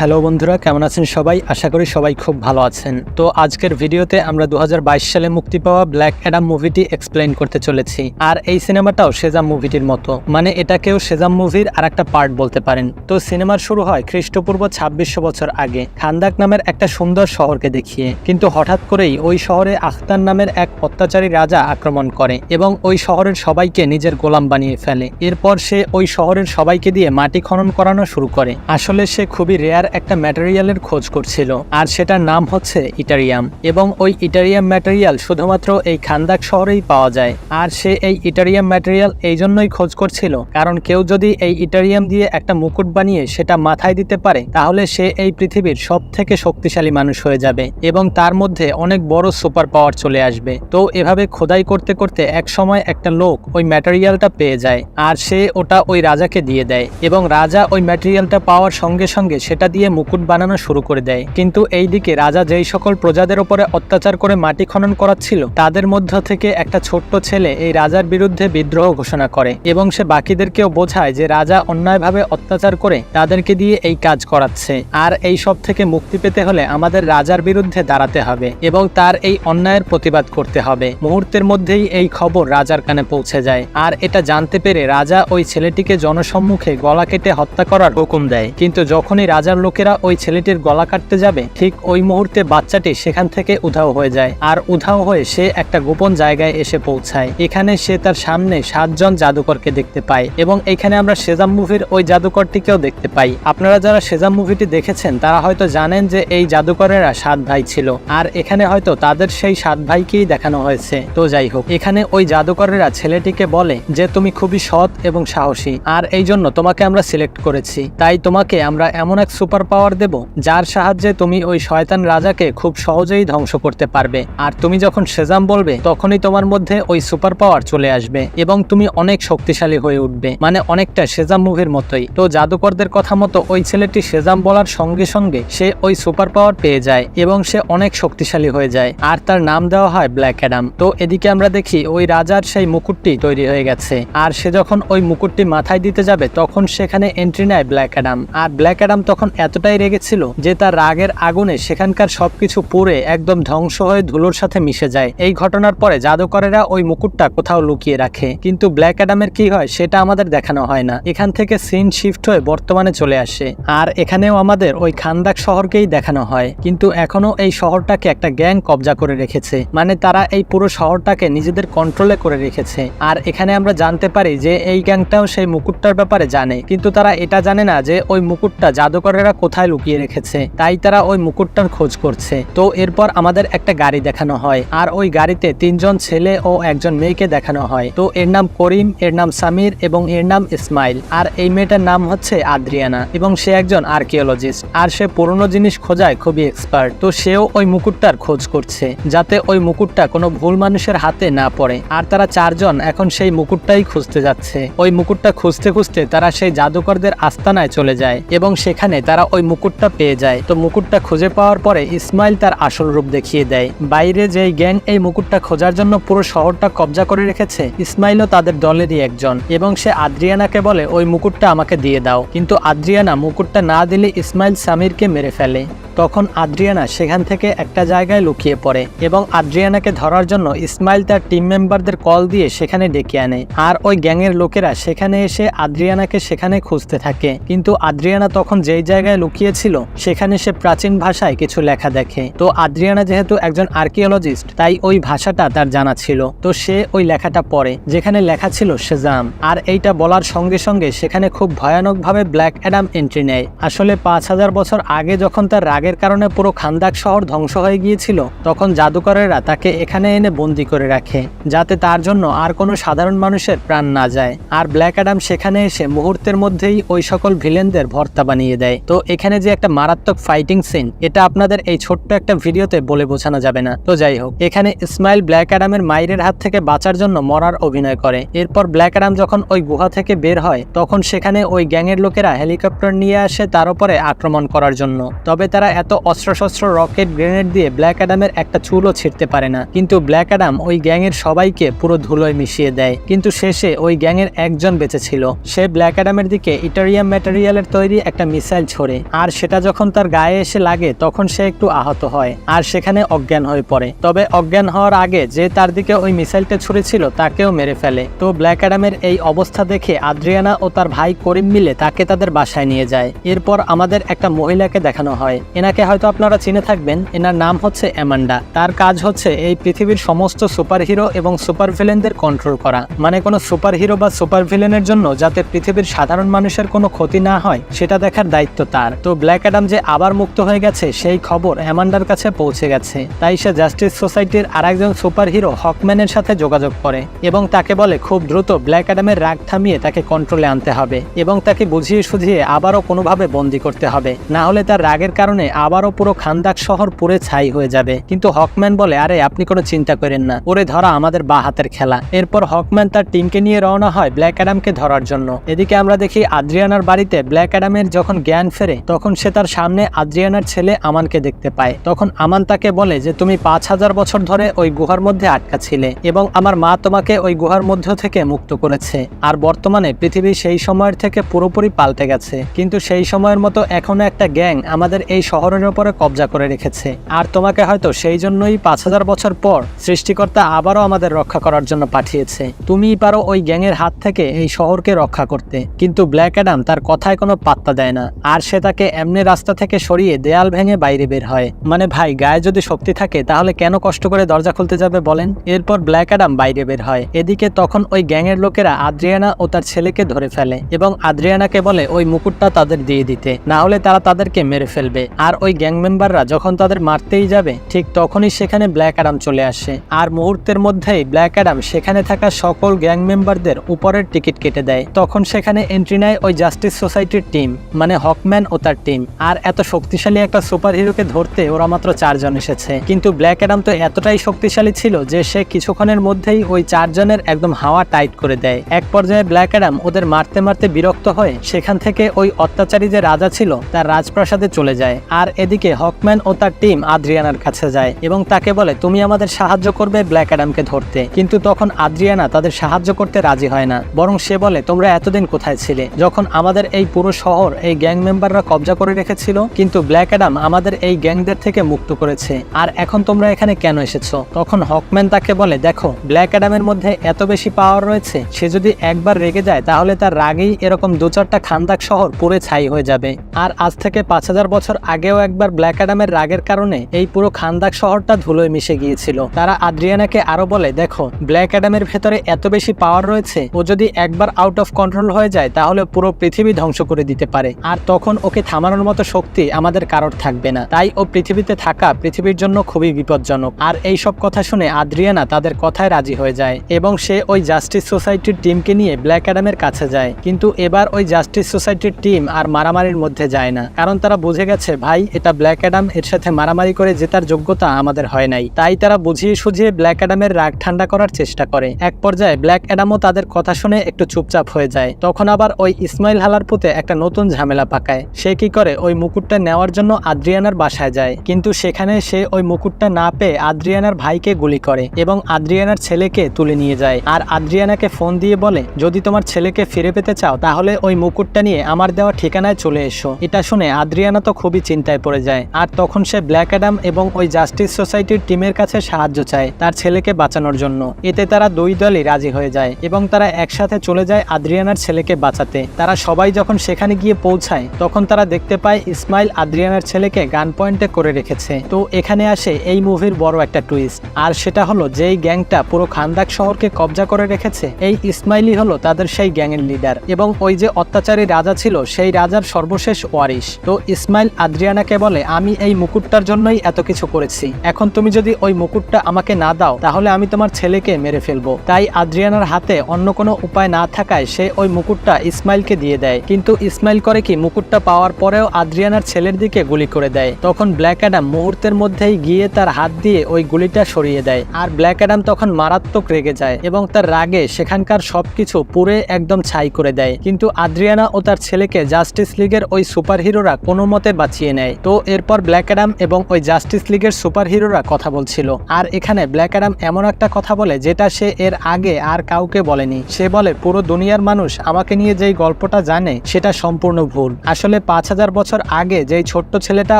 Hello বন্ধুরা, কেমন আছেন সবাই? আশা করি সবাই খুব ভালো আছেন। তো আজকের ভিডিওতে আমরা দু হাজার বাইশ সালে মুক্তি পাওয়া ব্ল্যাক অ্যাডাম মুভিটি এক্সপ্লেন করতে চলেছি। আর এই সিনেমাটাও সেজাম মুভিটির মতো। মানে এটাকেও সেজাম মুভির আর একটা পার্ট বলতে পারেন। তো সিনেমার শুরু হয় খ্রিস্টপূর্ব ছাব্বিশশো বছর আগে, খান্দাক নামের একটা সুন্দর শহরকে দেখিয়ে। কিন্তু হঠাৎ করেই ওই শহরে আখতার নামের এক অত্যাচারী রাজা আক্রমণ করে এবং ওই শহরের সবাইকে নিজের গোলাম বানিয়ে ফেলে। এরপর সে ওই শহরের সবাইকে দিয়ে মাটি খনন করানো শুরু করে। আসলে সে খুবই রেয়ার একটা ম্যাটেরিয়ালের খোঁজ করছিল, আর সেটার নাম হচ্ছে ইটারিয়াম, এবং ওই ইটারিয়াম ম্যাটেরিয়াল শুধুমাত্র এই খান্দাক শহরেই পাওয়া যায়, আর সে এই ইটারিয়াম ম্যাটেরিয়াল এই জন্যই খোঁজ করছিল, কারণ কেউ যদি এই ইটারিয়াম দিয়ে একটা মুকুট বানিয়ে সেটা মাথায় দিতে পারে, তাহলে সে এই পৃথিবীর সব থেকে শক্তিশালী মানুষ হয়ে যাবে, এবং তার মধ্যে অনেক বড় সুপার পাওয়ার চলে আসবে। তো এভাবে খোদাই করতে করতে এক সময় একটা লোক ওই ম্যাটেরিয়ালটা পেয়ে যায়, আর সে ওটা ওই রাজাকে দিয়ে দেয়, এবং রাজা ওই ম্যাটেরিয়ালটা পাওয়ার সঙ্গে সঙ্গে সেটা দিয়ে মুকুট বানানো শুরু করে দেয়। কিন্তু এইদিকে রাজা যেই সকল প্রজাদের ওপরে অত্যাচার করে মাটি খনন করাচ্ছিল, তাদের মধ্য থেকে একটা ছোট্ট ছেলে এই রাজার বিরুদ্ধে বিদ্রোহ ঘোষণা করে এবং সে বাকিদেরকেও বোঝায় যে রাজা অন্যায়ভাবে অত্যাচার করে তাদেরকে দিয়ে এই কাজ করাচ্ছে। আর এই সব থেকে মুক্তি পেতে হলে আমাদের রাজার বিরুদ্ধে দাঁড়াতে হবে এবং তার এই অন্যায়ের প্রতিবাদ করতে হবে। মুহূর্তের মধ্যেই এই খবর রাজার কানে পৌঁছে যায়। আর এটা জানতে পেরে রাজা ওই ছেলেটিকে জনসম্মুখে গলা কেটে হত্যা করার হুকুম দেয়। কিন্তু যখনই রাজার লোকেরা ওই ছেলেটির গলা কাটতে যাবে, ঠিক ওই মুহূর্তে বাচ্চাটি সেখান থেকে উধাও হয়ে যায়। আর উধাও হয়ে সে একটা গোপন জায়গায় এসে পৌঁছায়। এখানে সে তার সামনে সাতজন জাদুকরকে দেখতে পায় এবং এখানে আমরা সেজাম মুভির ওই জাদুকরটিকেও দেখতে পাই। আপনারা যারা সেজাম মুভিটি দেখেছেন, তারা হয়তো জানেন যে এই জাদুকরেরা সাত ভাই ছিল। আর এখানে হয়তো তাদের সেই সাত ভাইকেই দেখানো হয়েছে। তো যাই হোক, এখানে ওই জাদুকরেরা ছেলেটিকে বলে যে, তুমি খুবই সৎ এবং সাহসী। আর এই জন্য তোমাকে আমরা সিলেক্ট করেছি। তাই তোমাকে আমরা এমন এক সুপার পাওয়ার দেব, যার সাহায্যে তুমি ওই শয়তান রাজাকে খুব সহজেই ধ্বংস করতে পারবে। আর তুমি যখন সেজাম বলবে, তখনই তোমার মধ্যে ওই সুপার পাওয়ার চলে আসবে এবং তুমি অনেক শক্তিশালী হয়ে উঠবে মানে অনেকটা সেজাম মুভির মতোই। তো জাদুকরদের কথা মতো ওই ছেলেটি সেজাম বলার সঙ্গে সঙ্গে সে ওই সুপার পাওয়ার পেয়ে যায় এবং সে অনেক শক্তিশালী হয়ে যায়, আর তার নাম দেওয়া হয় ব্ল্যাক অ্যাডাম। তো এদিকে আমরা দেখি ওই রাজার সেই মুকুটটি তৈরি হয়ে গেছে, আর সে যখন ওই মুকুটটি মাথায় দিতে যাবে, তখন সেখানে এন্ট্রি নেয় ব্ল্যাক অ্যাডাম। আর ব্ল্যাক অ্যাডাম তখন এতটাই রেগেছিল যে তার রাগের আগুনে সেখানকার সবকিছু পুড়ে একদম ধ্বংস হয়ে ধুলোর সাথে মিশে যায়। এই ঘটনার পরে জাদুকরেরা ওই মুকুটটা কোথাও লুকিয়ে রাখে। কিন্তু ব্ল্যাক অ্যাডামের কি হয় সেটা আমাদের দেখানো হয় না। এখান থেকে সিন শিফট হয়ে বর্তমানে চলে আসে। আর এখানেও আমাদের ওই খান্দাক শহরকেই দেখানো হয়। কিন্তু এখনও এই শহরটাকে একটা গ্যাং কবজা করে রেখেছে। মানে তারা এই পুরো শহরটাকে নিজেদের কন্ট্রোলে করে রেখেছে। আর এখানে আমরা জানতে পারি যে এই গ্যাংটাও সেই মুকুটটার ব্যাপারে জানে। কিন্তু তারা এটা জানে না যে ওই মুকুটটা জাদুকরেরা কোথায় লুকিয়ে রেখেছে, তাই তারা ওই মুকুটটার খোঁজ করছে। তো এরপর আমাদের একটা গাড়ি দেখানো হয়, আর ওই গাড়িতে তিনজন ছেলে ও একজন মেয়েকে দেখানো হয়। তো এর নাম করিম, এর নাম সামির এবং এর নাম ইসমাইল। আর এই মেয়েটার নাম হচ্ছে আদ্রিয়ানা এবং সে একজন আর্কিওলজিস্ট। আর সে পুরনো জিনিস খোঁজায় খুবই এক্সপার্ট তো সেও ওই মুকুটটার খোঁজ করছে, যাতে ওই মুকুটটা কোনো ভুল মানুষের হাতে না পড়ে। আর তারা চারজন এখন সেই মুকুটটাই খুঁজতে যাচ্ছে। ওই মুকুটটা খুঁজতে খুঁজতে তারা সেই জাদুকরদের আস্তানায় চলে যায় এবং সেখানে তারা ওই মুকুটটা পেয়ে যায়। তো মুকুটটা খুঁজে পাওয়ার পরে ইসমাইল তার আসল রূপ দেখিয়ে দেয়। বাইরে যে গ্যাং এই মুকুটটা খোঁজার জন্য পুরো শহরটা কবজা করে রেখেছে, ইসমাইলও তাদের দলেরই একজন এবং সে আদ্রিয়ানাকে বলে, ওই মুকুটটা আমাকে দিয়ে দাও। কিন্তু আদ্রিয়ানা মুকুটটা না দিলে ইসমাইল সামিরকে মেরে ফেলে। তখন আদ্রিয়ানা সেখান থেকে একটা জায়গায় লুকিয়ে পড়ে এবং আদ্রিয়ানাকে ধরার জন্য ইসমাইল তার টিম মেম্বারদের কল দিয়ে সেখানে ডেকে আনে। আর ওই গ্যাংয়ের লোকেরা সেখানে এসে আদ্রিয়ানাকে সেখানে খুঁজতে থাকে। কিন্তু আদ্রিয়ানা তখন যেই জায়গায় লুকিয়েছিল, সেখানে সে প্রাচীন ভাষায় কিছু লেখা দেখে। তো আদ্রিয়ানা যেহেতু একজন আর্কিওলজিস্ট তাই ওই ভাষাটা তার জানা ছিল। তো সে ওই লেখাটা পড়ে, যেখানে লেখা ছিল সেজাম। আর এইটা বলার সঙ্গে সঙ্গে সেখানে খুব ভয়ানকভাবে ব্ল্যাক অ্যাডাম এন্ট্রি নেয়। আসলে পাঁচ হাজার বছর আগে যখন তার রাগের কারণে পুরো খান্দাক শহর ধ্বংস হয়ে গিয়েছিল, তখন জাদুকরেরা তাকে এখানে এনে বন্দি করে রাখে, যাতে তার জন্য আর কোনো সাধারণ মানুষের প্রাণ না যায়। আর ব্ল্যাক অ্যাডাম সেখানে এসে মুহূর্তের মধ্যেই ওই সকল ভিলেনদের ভর্তা বানিয়ে দেয়। তো এখানে যে একটা মারাত্মক ফাইটিং সিন এটা আপনাদের এই ছোট্ট একটা ভিডিওতে বলে বোঝানো যাবে না। তো যাই হোক, এখানে ইসমাইল ব্ল্যাক অ্যাডামের মাইরের হাত থেকে বাঁচার জন্য মরার অভিনয় করে। এরপর ব্ল্যাক অ্যাডাম যখন ওই গুহা থেকে বের হয়, তখন সেখানে ওই গ্যাংয়ের লোকেরা হেলিকপ্টার নিয়ে আসে তার উপরে আক্রমণ করার জন্য। তবে তারা এত অস্ত্রশস্ত্র, রকেট, গ্রেনেড দিয়ে ব্ল্যাক অ্যাডামের একটা চুলও ছিঁড়তে পারে না। কিন্তু ব্ল্যাক অ্যাডাম ওই গ্যাংয়ের সবাইকে পুরো ধুলোয় মিশিয়ে দেয়। কিন্তু শেষে ওই গ্যাংয়ের একজন বেঁচে ছিল। সে ব্ল্যাক অ্যাডামের দিকে ইটারিয়াম ম্যাটেরিয়ালের তৈরি একটা মিসাইল ছোড়ে। আর সেটা যখন তার গায়ে এসে লাগে, তখন সে একটু আহত হয়। আর সেখানে অজ্ঞান হয়ে পড়ে। তবে অজ্ঞান হওয়ার আগে যে তার দিকে ওই মিসাইলটা ছুড়েছিল, তাকেও মেরে ফেলে। তো ব্ল্যাক অ্যাডামের এই অবস্থা দেখে আদ্রিয়ানা ও তার ভাই করিম মিলে তাকে তাদের বাসায় নিয়ে যায়। এরপর আমাদের একটা মহিলাকে দেখানো হয়। এনাকে হয়তো আপনারা চিনে থাকবেন, এনার নাম হচ্ছে অ্যামান্ডা। তার কাজ হচ্ছে এই পৃথিবীর সমস্ত সুপার হিরো এবং সুপার ভিলেনদের কন্ট্রোল করা। মানে কোনো সুপার হিরো বা সুপার ভিলেনের জন্য যাতে পৃথিবীর সাধারণ মানুষের কোনো ক্ষতি না হয়, সেটা দেখার দায়িত্ব তার। তো ব্ল্যাক অ্যাডাম যে আবার মুক্ত হয়ে গেছে, সেই খবর অ্যামান্ডার কাছে পৌঁছে গেছে। তাই সে জাস্টিস সোসাইটির আরেকজন সুপার হিরো হকম্যানের সাথে যোগাযোগ করে এবং তাকে বলে, খুব দ্রুত ব্ল্যাক অ্যাডামের রাগ থামিয়ে তাকে কন্ট্রোলে আনতে হবে এবং তাকে বুঝিয়ে সুঝিয়ে আবারও কোনোভাবে বন্দি করতে হবে। না হলে তার রাগের কারণে আবারও পুরো খান্দাক শহর পুরে ছাই হয়ে যাবে। কিন্তু হকম্যান বলে, আরে, আপনি কোনো চিন্তা করেন না। ওরে ধরা আমাদের বা হাতের খেলা। এরপর হকম্যান তার টিমকে নিয়ে রওনা হয় ব্ল্যাক অ্যাডামকে ধরার জন্য। এদিকে আমরা দেখি আদ্রিয়ানার বাড়িতে ব্ল্যাক অ্যাডামের যখন জ্ঞান ফেরে, তখন সে তার সামনে আদ্রিয়ানার ছেলে আমানকে দেখতে পায়। তখন আমান তাকে বলে যে, তুমি পাঁচ হাজার বছর ধরে ওই গুহার মধ্যে আটকা ছিলে এবং আমার মা তোমাকে ওই গুহার মধ্য থেকে মুক্ত করেছে। আর বর্তমানে পৃথিবী সেই সময়ের থেকে পুরোপুরি পাল্টে গেছে। কিন্তু সেই সময়ের মতো এখনও একটা গ্যাং আমাদের এই শহরের উপরে কবজা করে রেখেছে। আর তোমাকে হয়তো সেই জন্যই পাঁচ হাজার বছর পর সৃষ্টিকর্তা আবারও আমাদের রক্ষা করার জন্য পাঠিয়েছে। তুমিই পারো ওই গ্যাংয়ের হাত থেকে এই শহরকে রক্ষা করতে। কিন্তু ব্ল্যাক অ্যাডাম তার কথায় কোনো পাত্তা দেয় না। আর সে তাকে এমনি রাস্তা থেকে সরিয়ে দেয়াল ভেঙে বাইরে বের হয়। মানে ভাই, গায়ে যদি শক্তি থাকে, তাহলে কেন কষ্ট করে দরজা খুলতে যাবে বলেন? এরপর ব্ল্যাক অ্যাডাম বাইরে বের হয়। এদিকে তখন ওই গ্যাংয়ের লোকেরা আদ্রিয়ানা ও তার ছেলেকে ধরে ফেলে এবং আদ্রিয়ানাকে বলে, ওই মুকুটটা তাদের দিয়ে দিতে। না হলে তারা তাদেরকে মেরে ফেলবে। আর ওই গ্যাং মেম্বাররা যখন তাদের মারতেই যাবে, ঠিক তখনই সেখানে ব্ল্যাক অ্যাডাম চলে আসে। আর মুহূর্তের মধ্যেই ব্ল্যাক অ্যাডাম সেখানে থাকা সকল গ্যাং মেম্বারদের উপরের টিকিট কেটে দেয়। তখন সেখানে এন্ট্রি নেয় ওই জাস্টিস সোসাইটির টিম মানে হকম্যান ও তার টিম আর এত শক্তিশালী একটা সুপার হিরোকে ধরতে ওরা মাত্র চারজন এসেছে। কিন্তু ব্ল্যাক অ্যাডাম তো এতটাই শক্তিশালী ছিল যে সে কিছুক্ষণের মধ্যেই ওই চারজনের একদম হাওয়া টাইট করে দেয়। এক পর্যায়ে ব্ল্যাক অ্যাডাম ওদের মারতে মারতে বিরক্ত হয়ে সেখান থেকে ওই অত্যাচারী যে রাজা ছিল, তার রাজপ্রাসাদে চলে যায়। আর এদিকে হকম্যান ও তার টিম আদ্রিয়ানার কাছে যায় এবং তাকে বলে, তুমি আমাদের সাহায্য করবে ব্ল্যাক অ্যাডামকে ধরতে। কিন্তু তখন আদ্রিয়ানা তাদের সাহায্য করতে রাজি হয় না, বরং সে বলে, তোমরা এতদিন কোথায় ছিলে? যখন আমাদের এই পুরো শহর এই গ্যাং মেম্বাররা কবজা করে রেখেছিল, কিন্তু ব্ল্যাক অ্যাডাম আমাদের এই গ্যাংদের থেকে মুক্ত করেছে। আর এখন তোমরা এখানে কেন এসেছ? তখন হকম্যান তাকে বলে, দেখো, ব্ল্যাক অ্যাডামের মধ্যে এত বেশি পাওয়ার রয়েছে, সে যদি একবার রেগে যায়, তাহলে তার রাগেই এরকম দু চারটা খান্দাক শহর পুরে ছাই হয়ে যাবে। আর আজ থেকে পাঁচ হাজার বছর আগেও একবার ব্ল্যাক অ্যাডামের রাগের কারণে এই পুরো খান্দাক শহরটা ধুলোয় মিশে গিয়েছিল। তারা আদ্রিয়ানাকে আরও বলে, দেখো, ব্ল্যাক অ্যাডামের ভেতরে এত বেশি পাওয়ার রয়েছে, ও যদি একবার আউট অফ কন্ট্রোল হয়ে যায়, তাহলে পুরো পৃথিবী ধ্বংস করে দিতে পারে। আর তখন ওকে থামানোর মতো শক্তি আমাদের কারোর থাকবে না। তাই ও পৃথিবীতে থাকা পৃথিবীর জন্য খুবই বিপজ্জনক। আর এই সব কথা শুনে আদ্রিয়ানা তাদের কথায় রাজি হয়ে যায় এবং সে ওই জাস্টিস সোসাইটির টিমকে নিয়ে ব্ল্যাক অ্যাডামের কাছে যায়। কিন্তু এবার ওই জাস্টিস সোসাইটির টিম আর মারামারির মধ্যে যায় না। কারণ তারা বুঝে গেছে, ভাই এটা ব্ল্যাক অ্যাডাম এর সাথে মারামারি করে জেতার যোগ্যতা আমাদের হয় নাই। তাই তারা বুঝিয়ে সুঝিয়ে ব্ল্যাক অ্যাডামের রাগ ঠান্ডা করার চেষ্টা করে। এক পর্যায়ে ব্ল্যাক অ্যাডামও তাদের কথা শুনে একটু চুপচাপ হয়ে যায়। তখন আবার ওই ইসমাইল হালার পুতে একটা নতুন ঝামেলা পাকায়। সে কি করে? ওই মুকুটটা নেওয়ার জন্য আদ্রিয়ানার বাসায় যায়। কিন্তু সেখানে সে ওই মুকুটটা না পেয়ে আদ্রিয়ানার ভাইকে গুলি করে এবং আদ্রিয়ানার ছেলেকে তুলে নিয়ে যায়। আর আদ্রিয়ানাকে ফোন দিয়ে বলে, যদি তোমার ছেলেকে ফিরে পেতে চাও, তাহলে ওই মুকুটটা নিয়ে আমার দেওয়া ঠিকানায় চলে এসো। এটা শুনে আদ্রিয়ানা তো খুবই চিন্তায় পড়ে যায়। আর তখন সে ব্ল্যাক অ্যাডাম এবং ওই জাস্টিস সোসাইটির টিমের কাছে সাহায্য চায় তার ছেলেকে বাঁচানোর জন্য। এতে তারা দুই দলই রাজি হয়ে যায় এবং তারা একসাথে চলে যায় আদ্রিয়ানার ছেলেকে বাঁচাতে। তারা সবাই যখন সেখানে গিয়ে পৌঁছায়, তখন তারা দেখতে পায় ইসমাইল আদ্রিয়ানার ছেলেকে গান পয়েন্টে করে রেখেছে। তো এখানে আসে এই মুভির বড় একটা টুইস্ট আর সেটা হলো যেই গ্যাংটা পুরো খান্দাক শহরকে কবজা করে রেখেছে, এই ইসমাইলই হলো তাদের সেই গ্যাংয়ের লিডার এবং ওই যে অত্যাচারী রাজা ছিল, সেই রাজার সর্বশেষ ওয়ারিশ। তো ইসমাইল আদ্রিয়ানাকে বলে, আমি এই মুকুটটার জন্যই এত কিছু করেছি। এখন তুমি যদি ওই মুকুটটা আমাকে না দাও, তাহলে আমি তোমার ছেলেকে মেরে ফেলব। তাই আদ্রিয়ানার হাতে অন্য কোনো উপায় না থাকায় সে ওই মুকুটটা ইসমাইলকে দিয়ে দেয়। কিন্তু ইসমাইল করে কি, মুকুটটা পাওয়ার পরেও আদ্রিয়ানার ছেলের দিকে গুলি করে দেয়। তখন ব্ল্যাক অ্যাডাম মুহূর্তের মধ্যেই গিয়ে তার হাত দিয়ে ওই গুলিটা সরিয়ে দেয়। আর ব্ল্যাক অ্যাডাম তখন মারাত্মক রেগে যায় এবং তার রাগে সেখানকার সবকিছু পুরে একদম ছাই করে দেয়। কিন্তু আদ্রিয়ানা ও তার ছেলেকে জাস্টিস লিগের ওই সুপার হিরোরা কোনো মতে বাঁচিয়ে নেয় নেয়। তো এরপর ব্ল্যাক অ্যাডাম এবং ওই জাস্টিস লিগের সুপার হিরোরা কথা বলছিল। আর এখানে ব্ল্যাক অ্যাডাম এমন একটা কথা বলে যেটা সে এর আগে আর কাউকে বলেনি। সে বলে, পুরো দুনিয়ার মানুষ আমাকে নিয়ে যেই গল্পটা জানে, সেটা সম্পূর্ণ ভুল। আসলে পাঁচ হাজার বছর আগে যেই ছোট্ট ছেলেটা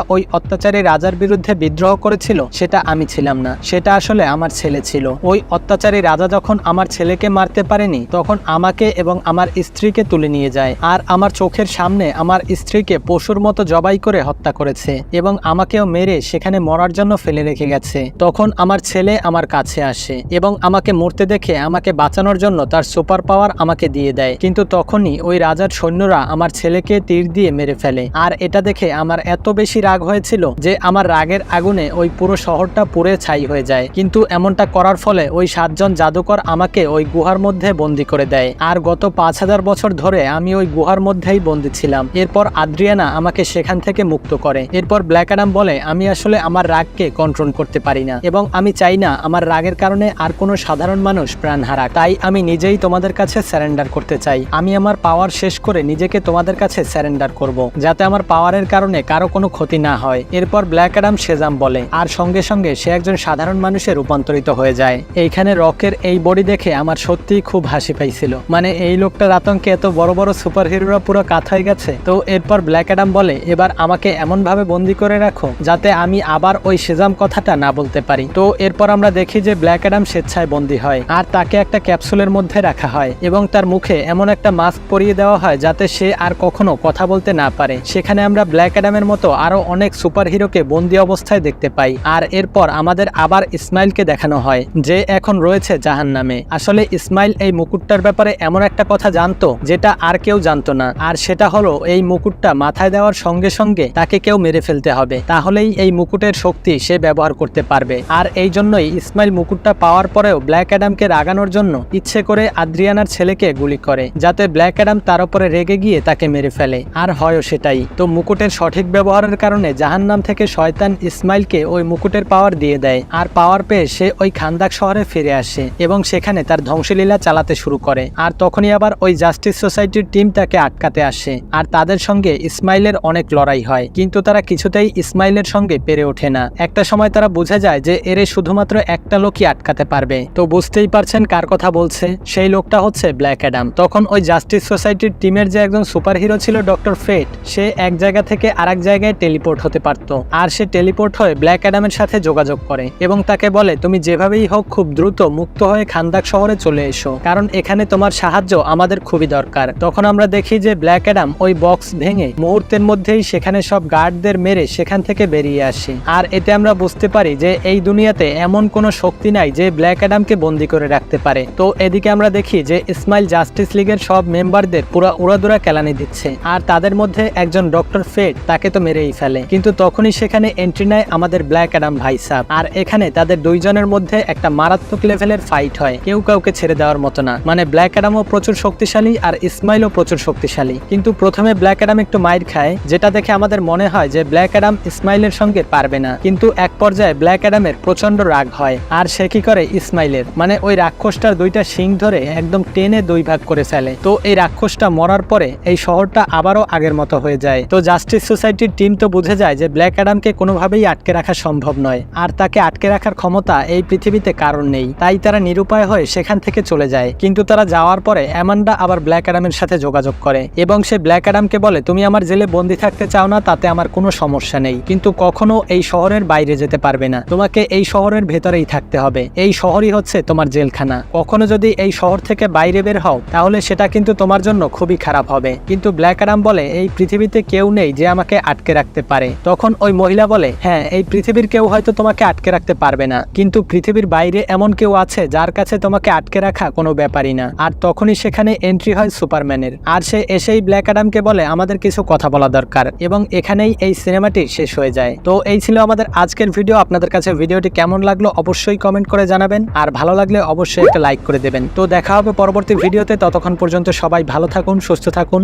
ওই অত্যাচারী রাজার বিরুদ্ধে বিদ্রোহ করেছিল, সেটা আমি ছিলাম না। সেটা আসলে আমার ছেলে ছিল। ওই অত্যাচারী রাজা যখন আমার ছেলেকে মারতে পারেনি, তখন আমাকে এবং আমার স্ত্রীকে তুলে নিয়ে যায়। আর আমার চোখের সামনে আমার স্ত্রীকে পশুর মতো জবাই করে হত্যা করেছে এবং আমাকেও মেরে সেখানে মরার জন্য ফেলে রেখে গেছে। তখন আমার ছেলে আমার কাছে আসে এবং আমাকে মরতে দেখে আমাকে বাঁচানোর জন্য তার সুপার পাওয়ার আমাকে দিয়ে দেয়। কিন্তু তখনই ওই রাজার সৈন্যরা আমার ছেলেকে তীর দিয়ে মেরে ফেলে। আর এটা দেখে আমার এত বেশি রাগ হয়েছিল যে আমার রাগের আগুনে ওই পুরো শহরটা পুড়ে ছাই হয়ে যায়। কিন্তু এমনটা করার ফলে ওই সাতজন জাদুকর আমাকে ওই গুহার মধ্যে বন্দি করে দেয়। আর গত পাঁচ হাজার বছর ধরে আমি ওই গুহার মধ্যেই বন্দি ছিলাম। এরপর আদ্রিয়ানা আমাকে সেখান থেকে মুক্ত করে। এরপর ব্ল্যাক অ্যাডাম বলে, আমি আসলে আমার রাগকে কন্ট্রোল করতে পারি না এবং আমি চাই না আমার রাগের কারণে আর কোনো সাধারণ মানুষ প্রাণ হারাক। তাই আমি নিজেই তোমাদের কাছে স্যারেন্ডার করতে চাই। আমি আমার পাওয়ার শেষ করে নিজেকে তোমাদের কাছে স্যারেন্ডার করব, যাতে আমার পাওয়ারের কারণে কারও কোনো ক্ষতি না হয়। এরপর ব্ল্যাক অ্যাডাম সেজাম বলে, আর সঙ্গে সঙ্গে সে একজন সাধারণ মানুষে রূপান্তরিত হয়ে যায়। এইখানে রকের এই বডি দেখে আমার সত্যিই খুব হাসি পাইছিল। মানে এই লোকটার আতঙ্কে এত বড় বড় সুপার হিরোরা পুরো কাত হয়ে গেছে? তো এরপর ব্ল্যাক অ্যাডাম বলে, এবার আমাকে এমন ভাবে বন্দি করে রাখো যাতে আমি আবার ওই সেজাম কথাটা না বলতে পারি। তো এরপর আমরা দেখি যে ব্ল্যাক অ্যাডাম স্বেচ্ছায় বন্দি হয় আর তাকে একটা ক্যাপসুলের মধ্যে রাখা হয় এবং তার মুখে এমন একটা মাস্ক পরিয়ে দেওয়া হয় যাতে সে আর কখনো কথা বলতে না পারে। সেখানে আমরা ব্ল্যাক অ্যাডামের মতো আরও অনেক সুপার হিরোকে বন্দি অবস্থায় দেখতে পাই। আর এরপর আমাদের আবার ইসমাইলকে দেখানো হয়, যে এখন রয়েছে জাহান নামে আসলে ইসমাইল এই মুকুটটার ব্যাপারে এমন একটা কথা জানতো যেটা আর কেউ জানতো না। আর সেটা হলো, এই মুকুটটা মাথায় দেওয়ার সঙ্গে সঙ্গে তাকে কেউ মেরে ফেলতে হবে। তাহলেই এই মুকুটের শক্তি সে ব্যবহার করতে পারবে। আর এই জন্যই ইসমাইল মুকুটটা পাওয়ার পরেও ব্ল্যাক অ্যাডামকে রাগানোর জন্য ইচ্ছে করে আদ্রিয়ানার ছেলেকে গুলি করে, যাতে ব্ল্যাক অ্যাডাম তার উপরে রেগে গিয়ে তাকে মেরে ফেলে। আর হয়ও সেটাই। তো মুকুটের সঠিক ব্যবহারের কারণে জাহান্নাম থেকে শয়তান ইসমাইলকে ওই মুকুটের পাওয়ার দিয়ে দেয়। আর পাওয়ার পেয়ে সে ওই খান্দাক শহরে ফিরে আসে এবং সেখানে তার ধ্বংসলীলা চালাতে শুরু করে। আর তখনই আবার ওই জাস্টিস সোসাইটির টিম তাকে আটকাতে আসে। আর তাদের সঙ্গে ইসমাইলের অনেক লড়াই হয়। কিন্তু তারা কিছুতেই ইসমাইলের সঙ্গে পেরে ওঠে না। একটা সময় তারা বুঝে যায় যে এরে শুধুমাত্র একটা লোকই আটকাতে পারবে। তো বুঝতেই পারছেন কার কথা বলছে? সেই লোকটা হচ্ছে ব্ল্যাক অ্যাডাম। তখন ওই জাস্টিস সোসাইটির টিমের যে একজন সুপার হিরো ছিল ডক্টর ফেট সে এক জায়গা থেকে আরেক জায়গায় টেলিপোর্ট হতে পারত। আর সে টেলিপোর্ট হয়ে ব্ল্যাক অ্যাডামের সাথে যোগাযোগ করে এবং তাকে বলে, তুমি যেভাবেই হোক খুব দ্রুত মুক্ত হয়ে খান্দাক শহরে চলে এসো। কারণ এখানে তোমার সাহায্য আমাদের খুবই দরকার। তখন আমরা দেখি যে ব্ল্যাক অ্যাডাম ওই বক্স ভেঙে মুহূর্তের মধ্যেই সেখানে সব গার্ডদের মেরে সেখান থেকে বেরিয়ে আসে। আর এতে আমরা বুঝতে পারি যে এই দুনিয়াতে এমন কোনো শক্তি নাই যে ব্ল্যাক অ্যাডামকে বন্দি করে রাখতে পারে। তো এদিকে আমরা দেখি যে ইসমাইল জাস্টিস লিগের সব মেম্বারদের পুরা উড়াদুরা কেলানি দিচ্ছে। আর তাদের মধ্যে একজন ডক্টর ফেট তাকে তো মেরেই ফেলে। কিন্তু তখনই সেখানে এন্ট্রি নেয় আমাদের ব্ল্যাক অ্যাডাম ভাই সাহ আর এখানে তাদের দুইজনের মধ্যে একটা মারাত্মক লেভেলের ফাইট হয়। কেউ কাউকে ছেড়ে দেওয়ার মতো না। মানে ব্ল্যাক অ্যাডামও প্রচুর শক্তিশালী আর ইসমাইলও প্রচুর শক্তিশালী। কিন্তু প্রথমে ব্ল্যাক অ্যাডাম একটু মাইর খায়, যেটা দেখে আমাদের মনে হয় যে ব্ল্যাক অ্যাডাম ইসমাইলের সঙ্গে পারবে না। কিন্তু এক পর্যায়ে ব্ল্যাক অ্যাডামের প্রচণ্ড রাগ হয়। আর সে কি করে ইসমাইলের মানে ওই রাক্ষসটার দুইটা শিং ধরে একদম টেনে দুই ভাগ করে ফেলে। তো এই রাক্ষসটা মরার পরে এই শহরটা আবারও আগের মতো হয়ে যায়। তো জাস্টিস সোসাইটির টিম তো বুঝে যায় যে ব্ল্যাক অ্যাডামকে কোনোভাবেই আটকে রাখা সম্ভব নয়। আর তাকে আটকে রাখার ক্ষমতা এই পৃথিবীতে কারণ নেই। তাই তারা নিরুপায় হয়ে সেখান থেকে চলে যায়। কিন্তু তারা যাওয়ার পরে অ্যামান্ডা আবার ব্ল্যাক অ্যাডামের সাথে যোগাযোগ করে। এবং সে ব্ল্যাক অ্যাডামকে বলে, তুমি আমার জেলে বন্দি থাকতে চাও না, তাতে আমার কোনো সমস্যা নেই। কিন্তু কখনো এই শহরের বাইরে যেতে পারবে না। তোমাকে এই শহরের ভেতরেই থাকতে হবে। এই শহরই হচ্ছে তোমার জেলখানা। কখনো যদি এই শহর থেকে বাইরে বের হও, তাহলে সেটা কিন্তু তোমার জন্য খুবই খারাপ হবে। কিন্তু ব্ল্যাক অ্যাডাম বলে, এই পৃথিবীতে কেউ নেই যে আমাকে আটকে রাখতে পারে। তখন ওই মহিলা বলে হ্যাঁ এই পৃথিবীর কেউ হয়তো তোমাকে আটকে রাখতে পারবে না। কিন্তু পৃথিবীর বাইরে এমন কেউ আছে যার কাছে তোমাকে আটকে রাখা কোনো ব্যাপারই না। আর তখনই সেখানে এন্ট্রি হয় সুপারম্যানের। আর সে এসেই ব্ল্যাক অ্যাডামকে বলে, আমাদের কিছু কথা বলা দরকার। এবং এখানেই এই সিনেমাটি শেষ হয়ে যায়। তো এই ছিল আমাদের আজকের ভিডিও। আপনাদের কাছে ভিডিওটি কেমন লাগল অবশ্যই কমেন্ট করে জানাবেন। আর ভালো লাগলে অবশ্যই একটা লাইক করে দেবেন। তো দেখা হবে পরবর্তী ভিডিওতে। ততক্ষণ পর্যন্ত সবাই ভালো থাকুন, সুস্থ থাকুন।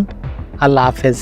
আল্লাহ হাফেজ।